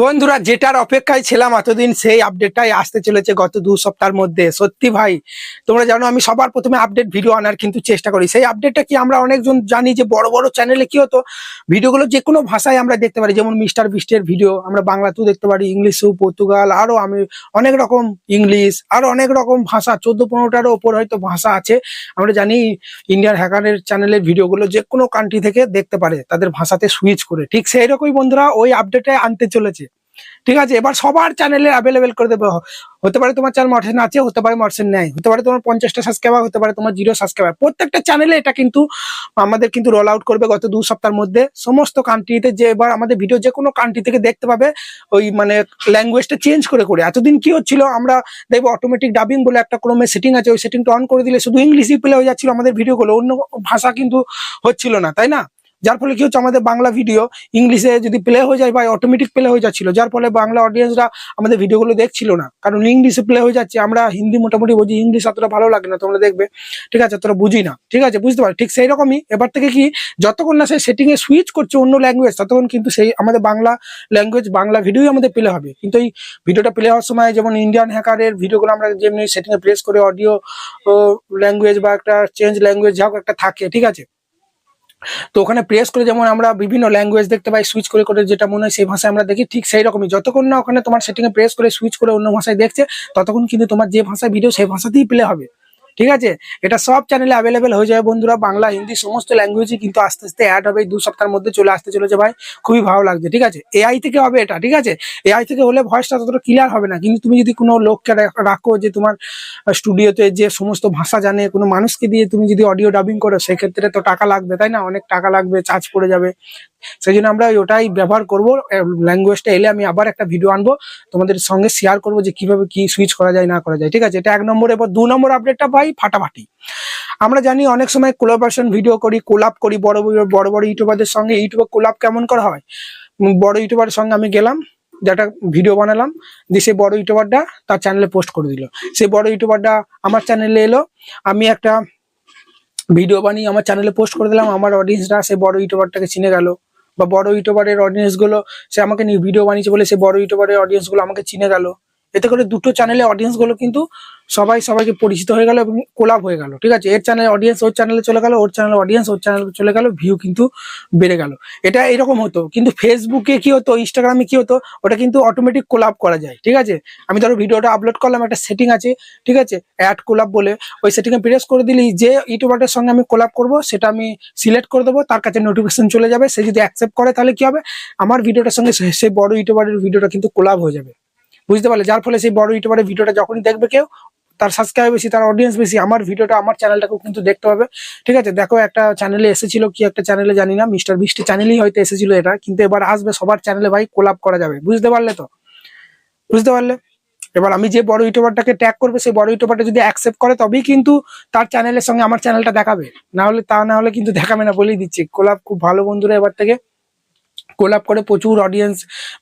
বন্ধুরা, যেটার অপেক্ষায় ছিলাম এতদিন, সেই আপডেটটাই আসতে চলেছে গত দু সপ্তাহের মধ্যে। সত্যি ভাই, তোমরা জানো, আমি সবার প্রথমে আপডেট ভিডিও আনার কিন্তু চেষ্টা করি। সেই আপডেটটা কি আমরা অনেকজন জানি যে, বড় বড় চ্যানেলে কি হতো? ভিডিওগুলো যে কোনো ভাষায় আমরা দেখতে পারি, যেমন মিস্টার বিস্টের ভিডিও আমরা বাংলাতেও দেখতে পারি ইংলিশেও পর্তুগাল আরও আমি অনেক রকম ইংলিশ আর অনেক রকম ভাষা, চোদ্দ, পনেরোটারও ওপর হয়তো ভাষা আছে। আমরা জানি ইন্ডিয়ান হ্যাকারের চ্যানেলের ভিডিওগুলো যে কোনো কান্ট্রি থেকে দেখতে পারে, তাদের ভাষাতে সুইচ করে। ঠিক সেই রকমই বন্ধুরা, ওই আপডেটে আনতে চলেছে। ঠিক আছে? এবার সবার চ্যানেলে অ্যাভেলেবেল করে দেবে। হতে পারে তোমার চ্যানেল মর্সেন আছে হতে পারে মর্সেন নেই হতে পারে তোমার পঞ্চাশটা সাবস্ক্রাইবার হতে পারে তোমার জিরো সাবস্ক্রাইবার প্রত্যেকটা চ্যানেলে এটা কিন্তু আমাদের কিন্তু রোল আউট করবে গত দু সপ্তাহের মধ্যে। সমস্ত কান্ট্রিতে যে এবার আমাদের ভিডিও যে কোনো কান্ট্রি থেকে দেখতে পাবে, ওই মানে ল্যাঙ্গুয়েজটা চেঞ্জ করে করে। এতদিন কি হচ্ছিল, আমরা দেখব অটোমেটিক ডাবিং বলে একটা ক্রমে সেটিং আছে, ওই সেটিংটা অন করে দিলে শুধু ইংলিশই প্লে হয়ে যাচ্ছিল আমাদের ভিডিওগুলো অন্য ভাষা কিন্তু হচ্ছিল না, তাই না? যার ফলে কি হচ্ছে, আমাদের বাংলা ভিডিও ইংলিশে যদি প্লে হয়ে যায় বা অটোমেটিক প্লে হয়ে যাচ্ছিল, যার ফলে বাংলা অডিয়েন্সরা আমাদের ভিডিওগুলো দেখছিল না। কারণ ইংলিশে প্লে হয়ে যাচ্ছে, আমরা হিন্দি মোটামুটি বুঝি ইংলিশ অতটা ভালো লাগে না, তোমরা দেখবে। ঠিক আছে, তোরা বুঝি না। ঠিক আছে, বুঝতে পারো, ঠিক সেই রকমই এবার থেকে কি, যতক্ষণ না সেই সেটিং এ সুইচ করছে অন্য ল্যাঙ্গুয়েজ ততক্ষণ কিন্তু সেই আমাদের বাংলা ল্যাঙ্গুয়েজ বাংলা ভিডিওই আমাদের প্লে হবে। কিন্তু এই ভিডিওটা প্লে হওয়ার সময় যেমন ইন্ডিয়ান হ্যাকারের ভিডিওগুলো আমরা যেমনি সেটিং এ প্রেস করে অডিও ল্যাঙ্গুয়েজ বা একটা চেঞ্জ ল্যাঙ্গুয়েজ যা একটা থাকে, ঠিক আছে? তো ওখানে প্রেস করে যেমন আমরা বিভিন্ন ল্যাঙ্গুয়েজ দেখতে পাই সুইচ করে করে যেটা মনে হয় সেই ভাষায় আমরা দেখি, ঠিক সেই রকমই যতক্ষণ না ওখানে তোমার সেটিংয়ে প্রেস করে সুইচ করে অন্য ভাষায় দেখছে, ততক্ষণ কিন্তু তোমার যে ভাষায় ভিডিও সেই ভাষাতেই প্লে হবে। ঠিক আছে? এটা সব চ্যানেলে অ্যাভেলেবেল হয়ে যাবে বন্ধুরা। বাংলা, হিন্দি, সমস্ত ল্যাঙ্গুয়েজই কিন্তু আস্তে আস্তে অ্যাড হবে। দু সপ্তাহের মধ্যে চলে আসতে চলেছে ভাই। খুবই ভালো লাগছে, ঠিক আছে? এআই থেকে হবে এটা, ঠিক আছে? এআই থেকে হলে ভয়েসটা ততটা ক্লিয়ার হবে না। কিন্তু তুমি যদি কোনো লোককে রাখো যে তোমার স্টুডিওতে যে সমস্ত ভাষা জানে, কোনো মানুষকে দিয়ে তুমি যদি অডিও ডাবিং করো, সেক্ষেত্রে তো টাকা লাগবে, তাই না? অনেক টাকা লাগবে চার্জ পড়ে যাবে। সেই জন্য আমরা ওটাই ব্যবহার করব। ল্যাঙ্গুয়েজটা এলে আমি আবার একটা ভিডিও আনব। তোমাদের সঙ্গে শেয়ার করব যে কীভাবে কি সুইচ করা যায়, না করা যায়। ঠিক আছে? এটা এক নম্বর। এবার দু নম্বর আপডেটটা ভাই ফাটাফাটি। আমরা জানি অনেক সময় কোলাবরেশন ভিডিও করি কোলাপ করি, বড় বড় বড় ইউটিউবারদের সঙ্গে। ইউটিউবে কোলাপ কেমন করা হয়? বড় ইউটিউবারের সঙ্গে আমি গেলাম, যেটা ভিডিও বানালাম, দিয়ে সেই বড় ইউটিউবারটা তার চ্যানেলে পোস্ট করে দিল। সেই বড় ইউটিউবারটা আমার চ্যানেলে এলো। আমি একটা ভিডিও বানিয়ে আমার চ্যানেলে পোস্ট করে দিলাম। আমার অডিয়েন্সরা সেই বড় ইউটিউবারটাকে চিনে গেল। বা বড় ইউটিউবারের অডিয়েন্সগুলো, সে আমাকে নিয়ে ভিডিও বানিয়েছে বলে সে বড় ইউটিউবারের অডিয়েন্সগুলো আমাকে চিনে গেল। এতে করে দুটো চ্যানেলে অডিয়েন্সগুলো কিন্তু সবাই সবাইকে পরিচিত হয়ে গেল এবং কোলাপ হয়ে গেল, ঠিক আছে? এর চ্যানেল অডিয়েন্স ওর চ্যানেলে চলে গেল, ওর চ্যানেল অডিয়েন্স ওর চ্যানেলে চলে গেল ভিউ কিন্তু বেড়ে গেল। এটা এরকম হতো, কিন্তু ফেসবুকে কি হতো ইনস্টাগ্রামে কি হতো, ওটা কিন্তু অটোমেটিক কোলাপ করা যায়, ঠিক আছে? আমি ধরো ভিডিওটা আপলোড করলাম, একটা সেটিং আছে, ঠিক আছে? অ্যাড কোলাপ বলে, ওই সেটিংয়ে প্রেস করে দিলেই যে ইউটিউবারটার সঙ্গে আমি কোলাপ করব, সেটা আমি সিলেক্ট করে দেবো, তার কাছে নোটিফিকেশন চলে যাবে, সে যদি অ্যাকসেপ্ট করে, তাহলে কি হবে? আমার ভিডিওটার সঙ্গে সেই বড় ইউটিউবারের ভিডিওটা কিন্তু কোলাপ হয়ে যাবে। বুঝতে পারলে। যার ফলে সেই বড় ইউটিউবারের ভিডিওটা যখনই দেখবে কেউ, তার সাবস্ক্রাইব বেশি, তার অডিয়েন্স বেশি, আমার ভিডিওটা আমার চ্যানেলটাকেও কিন্তু দেখতে হবে। ঠিক আছে? দেখো, একটা চ্যানেলে এসেছিল কি একটা চ্যানেলে জানি না, মিস্টার বৃষ্টি চ্যানেলই হয়তো এসেছিল এটা, কিন্তু এবার আসবে সবার চ্যানেলে ভাই কোলাপ করা যাবে। বুঝতে পারলে তো? বুঝতে পারলে? এবার আমি যে বড় ইউটিউবারটাকে ট্যাগ করবে, সেই বড় ইউটিউবারটা যদি অ্যাকসেপ্ট করে, তবেই কিন্তু তার চ্যানেলের সঙ্গে আমার চ্যানেলটা দেখাবে। না হলে তা না হলে কিন্তু দেখাবে না, বলেই দিচ্ছি। কোলাপ খুব ভালো বন্ধুরা এবার থেকে। কোলাপ করে প্রচুর অডিয়েন্স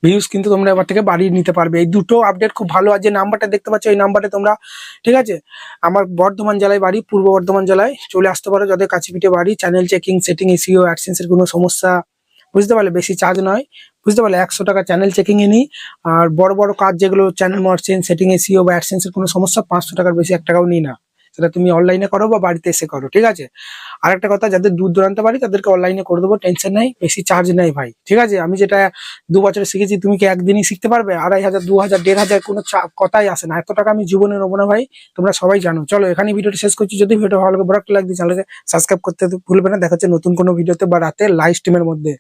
ভিউজ কিন্তু তোমরা এবার থেকে বাড়িয়ে নিতে পারবে। এই দুটো আপডেট খুব ভালো আর যে নাম্বারটা দেখতে পাচ্ছ, এই নাম্বারে তোমরা, ঠিক আছে? আমার বর্ধমান জেলায় বাড়ি, পূর্ব বর্ধমান জেলায়। চলে আসতে পারো, যাদের কাছে পিঠে বাড়ি চ্যানেল চেকিং সেটিং এসিও অ্যাডসেন্সের কোনো সমস্যা, বুঝতে পারলে? বেশি চার্জ নয়, বুঝতে পারলে? একশো টাকা চ্যানেল চেকিং এ নিই। আর বড় বড় কাজ যেগুলো চ্যানেল মার্চেন সেটিং এসিও বা অ্যাডসেন্সের কোনো সমস্যা, পাঁচশো টাকার বেশি এক টাকাও নিই না। সেটা তুমি অনলাইনে করো বা বাড়িতে এসে করো, ঠিক আছে? আর একটা কথা, যাদের দূর দূরান্ত বাড়ি, তাদেরকে অনলাইনে করে দেবো টেনশন নেই, বেশি চার্জ নেই ভাই, ঠিক আছে? আমি যেটা দু বছরে শিখেছি, তুমি কি একদিনই শিখতে পারবে? আড়াই হাজার, দু হাজার, দেড় হাজার কোনো কথাই আসে না, এত টাকা আমি জীবনে নেব না ভাই, তোমরা সবাই জানো। চলো এখানে ভিডিওটা শেষ করছি, যদি ভিডিও ভালো লাগে, বড় একটা দিয়ে চ্যানেলকে সাবস্ক্রাইব করতে ভুলবে না, দেখা হচ্ছে নতুন কোনো ভিডিওতে বা রাতে লাইভ স্ট্রিমের মধ্যে।